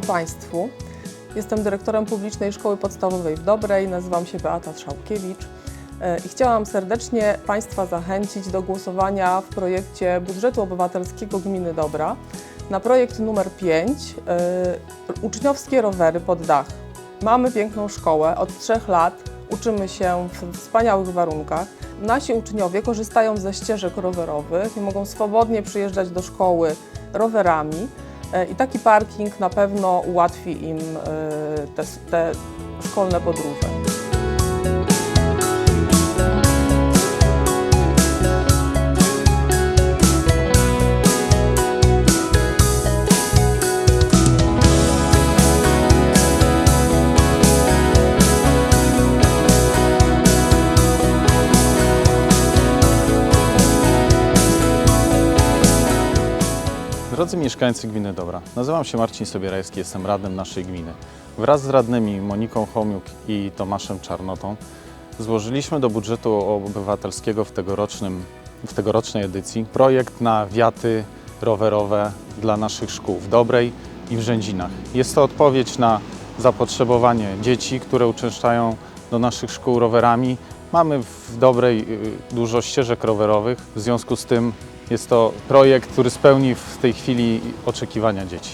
Państwu. Jestem dyrektorem publicznej szkoły podstawowej w Dobrej, nazywam się Beata Trzałkiewicz e, i chciałam serdecznie Państwa zachęcić do głosowania w projekcie budżetu obywatelskiego Gminy Dobra na projekt numer 5 uczniowskie rowery pod dach. Mamy piękną szkołę, od trzech lat uczymy się w wspaniałych warunkach. Nasi uczniowie korzystają ze ścieżek rowerowych i mogą swobodnie przyjeżdżać do szkoły rowerami. E, I taki parking na pewno ułatwi im e, te, te szkolne podróże. Drodzy mieszkańcy gminy Dobra, nazywam się Marcin Sobierajski, jestem radnym naszej gminy. Wraz z radnymi Moniką Chomiuk i Tomaszem Czarnotą złożyliśmy do budżetu obywatelskiego w, tegorocznym, w tegorocznej edycji projekt na wiaty rowerowe dla naszych szkół w Dobrej i w Rzędzinach. Jest to odpowiedź na zapotrzebowanie dzieci, które uczęszczają do naszych szkół rowerami. Mamy w Dobrej y, dużo ścieżek rowerowych, w związku z tym jest to projekt, który spełni w tej chwili oczekiwania dzieci.